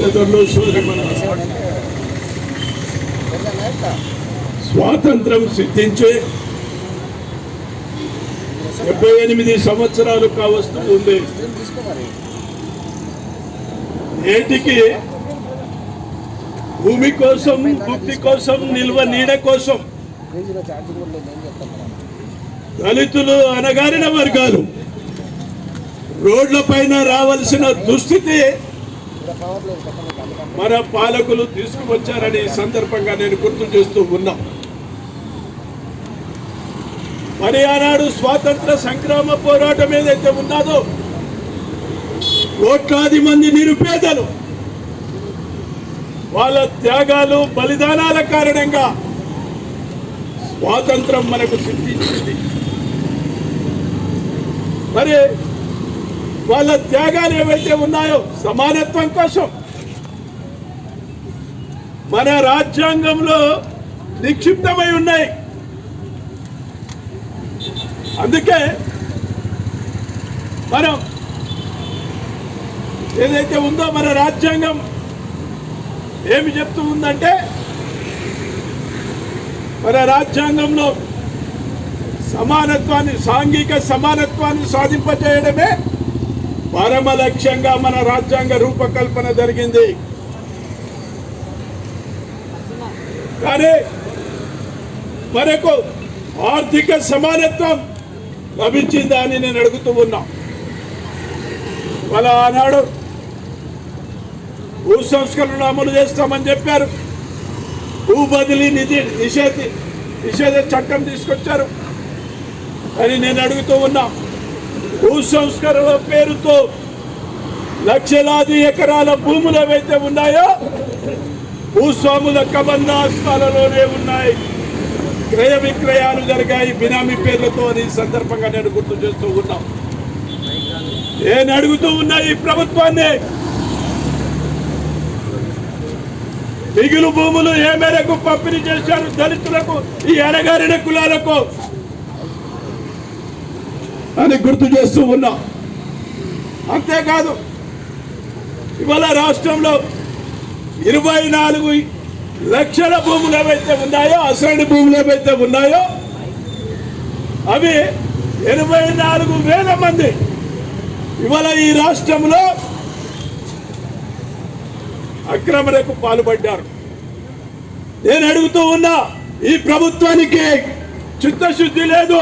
సోదరులు స్వాతంత్రం సిద్ధించి డెబ్బై ఎనిమిది సంవత్సరాలు కావస్తూ ఉంది. నేటికి భూమి కోసం భక్తి కోసం నిల్వ నీడ కోసం దళితులు అనగారిన వర్గాలు. రోడ్ల పైన రావాల్సిన దుస్థితి మన పాలకులు తీసుకువచ్చారని ఈ సందర్భంగా నేను గుర్తు చేస్తూ ఉన్నా. మరి ఆనాడు స్వాతంత్ర సంగ్రామ పోరాటం ఏదైతే ఉన్నదో కోట్లాది మంది నిరుపేదలు వాళ్ళ త్యాగాలు బలిదానాల కారణంగా స్వాతంత్రం మనకు సిద్ధించింది. మరి వాళ్ళ త్యాగాలు ఏవైతే ఉన్నాయో సమానత్వం కోసం మన రాజ్యాంగంలో నిక్షిప్తమై ఉన్నాయి. అందుకే మనం ఏదైతే ఉందో మన రాజ్యాంగం ఏమి చెప్తూ ఉందంటే మన రాజ్యాంగంలో సమానత్వాన్ని సాంఘిక సమానత్వాన్ని సాధింపజేయడమే పరమ లక్ష్యంగా మన రాజ్యాంగ రూపకల్పన జరిగింది. కానీ మనకు ఆర్థిక సమానత్వం లభించిందా అని నేను అడుగుతూ ఉన్నా. వాళ్ళ ఆనాడు భూ సంస్కరణ అమలు చేస్తామని చెప్పారు. భూ బదిలీ నిధి నిషేధ నిషేధ చట్టం తీసుకొచ్చారు. అని నేను అడుగుతూ ఉన్నా. భూసంస్కరణ పేరుతో లక్షలాది ఎకరాల భూములు ఏవైతే ఉన్నాయో భూస్వాముల కబంధాస్తాలలోనే ఉన్నాయి. క్రయ విక్రయాలు జరిగాయి. బినామీ పేర్లతో అని సందర్భంగా నేను గుర్తు చేస్తూ ఉన్నాం. నేను అడుగుతూ ఉన్నా ఈ ప్రభుత్వాన్ని మిగులు భూములు ఏ మేరకు పంపిణీ చేశారు? దళితులకు ఈ అడగారిన కులాలకు అని గుర్తు చేస్తూ ఉన్నా. అంతేకాదు ఇవాళ రాష్ట్రంలో ఇరవై నాలుగు లక్షల భూములు ఏవైతే ఉన్నాయో అసలు భూములు ఏవైతే ఉన్నాయో అవి ఎనభై నాలుగు వేల మంది. ఇవాళ ఈ రాష్ట్రంలో అక్రమణకు పాల్పడ్డారు. నేను అడుగుతూ ఉన్నా ఈ ప్రభుత్వానికి చిత్తశుద్ధి లేదు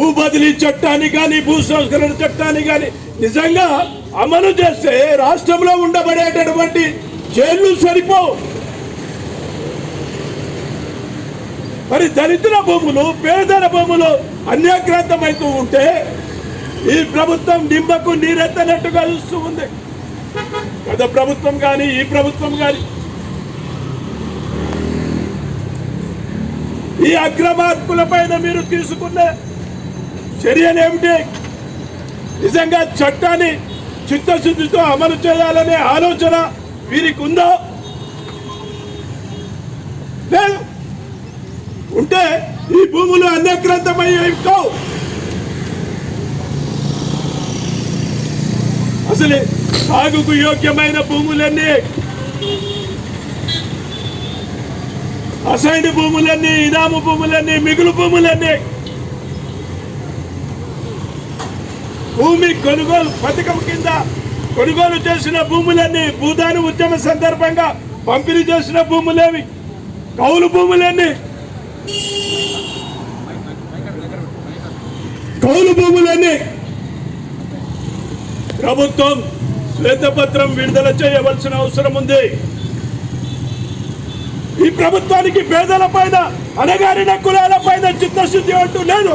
భూ బదిలీ చట్టాన్ని కానీ భూ సంస్కరణ చట్టాన్ని కానీ నిజంగా అమలు చేస్తే రాష్ట్రంలో ఉండబడేటటువంటి జైళ్ళు సరిపోవు. మరి దళితుల భూములు పేదల భూములు అన్యాక్రాంతమవుతూ ఉంటే ఈ ప్రభుత్వం నిమ్మకు నీరెత్తనట్టుగా చూస్తూ ఉంది. గత ప్రభుత్వం కానీ ఈ ప్రభుత్వం కానీ ఈ అక్రమార్కుల పైన మీరు తీసుకున్న చర్యలు ఏమిటి? నిజంగా చట్టాన్ని చిత్తశుద్ధితో అమలు చేయాలనే ఆలోచన వీరికి ఉందా లేదు. ఉంటే ఈ భూములు అన్యక్రాంతమయ్యేవి కావు. అసలు సాగుకు యోగ్యమైన భూములన్నీ అసైన్ భూములన్నీ ఇనాము భూములన్నీ మిగులు భూములన్నీ భూమి కొనుగోలు పథకం కింద కొనుగోలు చేసిన భూములన్నీ భూదాని ఉద్యమ సందర్భంగా పంపిణీ చేసిన భూములేవి. కౌలు భూములన్నీ. కౌలు భూములన్నీ. ప్రభుత్వం శ్వేతపత్రం విడుదల చేయవలసిన అవసరం ఉంది. ఈ ప్రభుత్వానికి పేదల పైన అణగారిన కులాల పైన చిత్తశుద్ధి అంటూ లేదు.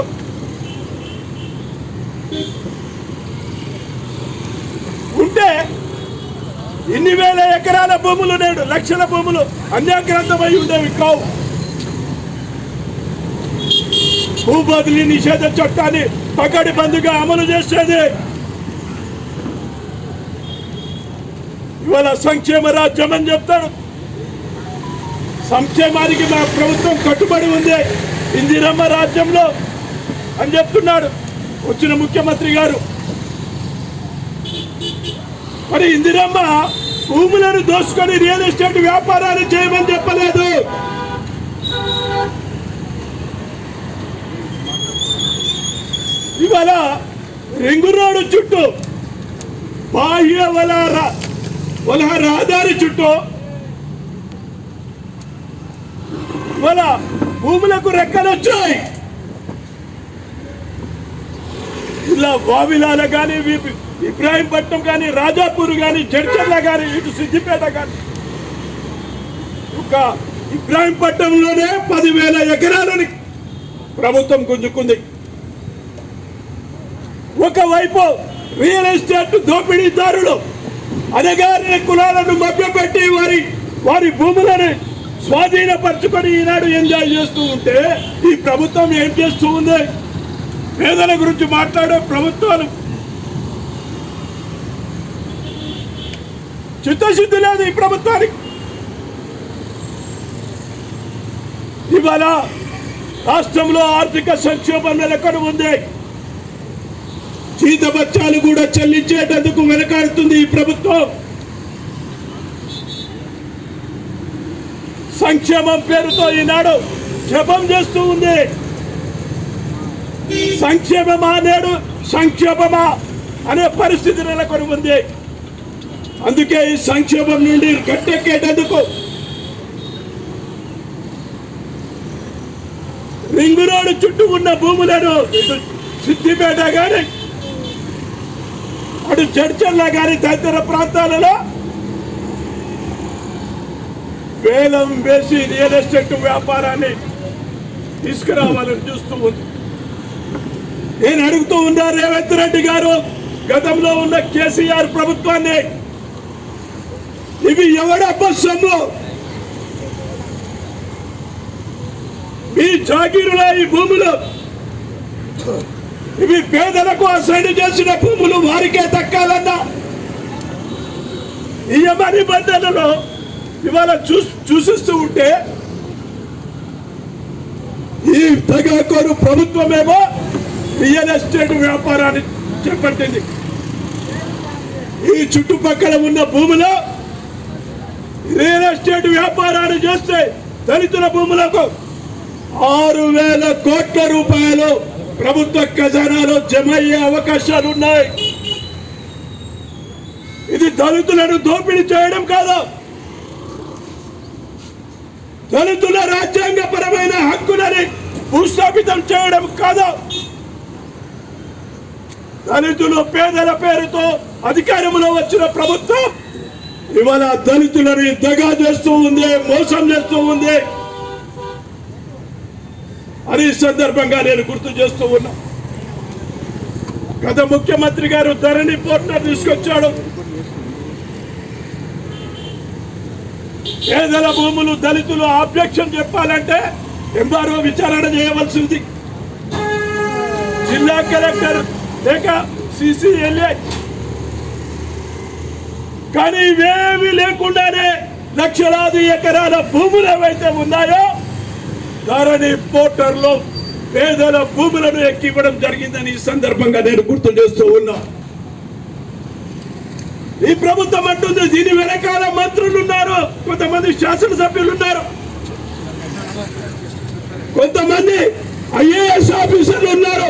ఉంటే ఇన్ని వేల ఎకరాల భూములు నేడు లక్షల భూములు అన్యాక్రాంతమై ఉండేవి కావు. భూ బదిలీ నిషేధ చట్టాన్ని పకడి బందుగా అమలు చేసేది. ఇవాళ సంక్షేమ రాజ్యం అని చెప్తాడు సంక్షేమానికి మా ప్రభుత్వం కట్టుబడి ఉంది. ఇందిరమ్మ రాజ్యంలో అని చెప్తున్నాడు. వచ్చిన ముఖ్యమంత్రి గారు. మరి ఇందిరమ్మ భూములను దోసుకొని రియల్ ఎస్టేట్ వ్యాపారాలు చేయమని చెప్పలేదు. ఇవాళ రింగు రోడ్డు చుట్టూ బాహ్య వల వల రహదారి చుట్టూ ఇవాళ భూములకు రెక్కలు వచ్చాయి ఇలా వావిలాల కానీ ఇబ్రాహీంపట్నం కానీ రాజాపూర్ కానీ జడ్చర్ల కానీ ఇటు సిద్దిపేట కానీ ఒక ఇబ్రాహీంపట్నంలోనే పదివేల ఎకరాలని ప్రభుత్వం గుంజుకుంది. ఒకవైపు రియల్ ఎస్టేట్ దోపిడీదారులు అనగారిన కులాలను మభ్యపెట్టి వారి వారి భూములను స్వాధీనపరచుకొని ఈనాడు ఎంజాయ్ చేస్తూ ఉంటే ఈ ప్రభుత్వం ఏం చేస్తూ ఉంది? పేదల గురించి మాట్లాడే ప్రభుత్వాలు. చిత్తశుద్ధి లేదు ఈ ప్రభుత్వానికి. ఇవాళ రాష్ట్రంలో ఆర్థిక సంక్షోభం నెలకొని ఉంది. జీతభత్యాలు కూడా చెల్లించేటందుకు వెనకాడుతుంది ఈ ప్రభుత్వం. సంక్షేమం పేరుతో ఈనాడు జపం చేస్తూ ఉంది. సంక్షేమమా నేడు? సంక్షేమమా అనే పరిస్థితి నెలకొని ఉంది. అందుకే ఈ సంక్షేమం నుండి గట్టెక్కేటందుకు రింగు రోడ్డు చుట్టూ ఉన్న భూములను ఇటు సిద్దిపేట కానీ అటు చర్చల్ల కానీ తదితర ప్రాంతాలలో వేలం వేసి రియల్ ఎస్టేట్ వ్యాపారాన్ని తీసుకురావాలని చూస్తూ ఉంది. నేను అడుగుతూ ఉన్నా రేవంత్ రెడ్డి గారు గతంలో ఉన్న కేసీఆర్ ప్రభుత్వాన్ని ఇవి ఎవడబ్బ సొమ్ము ఈ జాగీరుల ఈ భూములు ఇవి పేదలకు అసైన్ చేసిన భూములు వారికే దక్కాలన్న ఈ నిబంధనలు ఇవాళ చూ చూసిస్తూ ఉంటే ఈ తగాకోరు ప్రభుత్వమేమో రియల్ ఎస్టేట్ వ్యాపారాన్ని చేపట్టింది. ఈ చుట్టుపక్కల ఉన్న భూములు రియల్ ఎస్టేట్ వ్యాపారాన్ని చేస్తే దళితుల భూములకు ఆరు వేల కోట్ల రూపాయలు ప్రభుత్వ ఖజానాలో జమ అయ్యే అవకాశాలు ఉన్నాయి. ఇది దళితులను దోపిడీ చేయడం కాదు. దళితుల రాజ్యాంగపరమైన హక్కులని భూస్థాపితం చేయడం కాదు. దళితులు పేదల పేరుతో అధికారంలో వచ్చిన ప్రభుత్వం ఇవాళ దళితులని దగా చేస్తూ ఉంది మోసం చేస్తూ ఉంది. అని సందర్భంగా నేను గుర్తు చేస్తూ ఉన్నా. గత ముఖ్యమంత్రి గారు ధరణి పోర్టల్ తీసుకొచ్చాడు. పేదల భూములు దళితులు ఆబ్జెక్షన్ చెప్పాలంటే ఎంఆర్ఓ విచారణ చేయవలసింది. జిల్లా కలెక్టర్ లేక సిసిఎల్ఏ కానీ ఇవేమి లేకుండానే లక్షలాది ఎకరాల భూములు ఏవైతే ఉన్నాయో ధరణి పోర్టర్లో పేదల భూములను ఎక్కివ్వడం జరిగిందని ఈ సందర్భంగా నేను గుర్తు చేస్తూ ఉన్నా. ఈ ప్రభుత్వం అంటుంది దీని వెనకాల మంత్రులు ఉన్నారు కొంతమంది శాసనసభ్యులు ఉన్నారు. కొంతమంది ఐఏఎస్ ఆఫీసర్లు ఉన్నారు.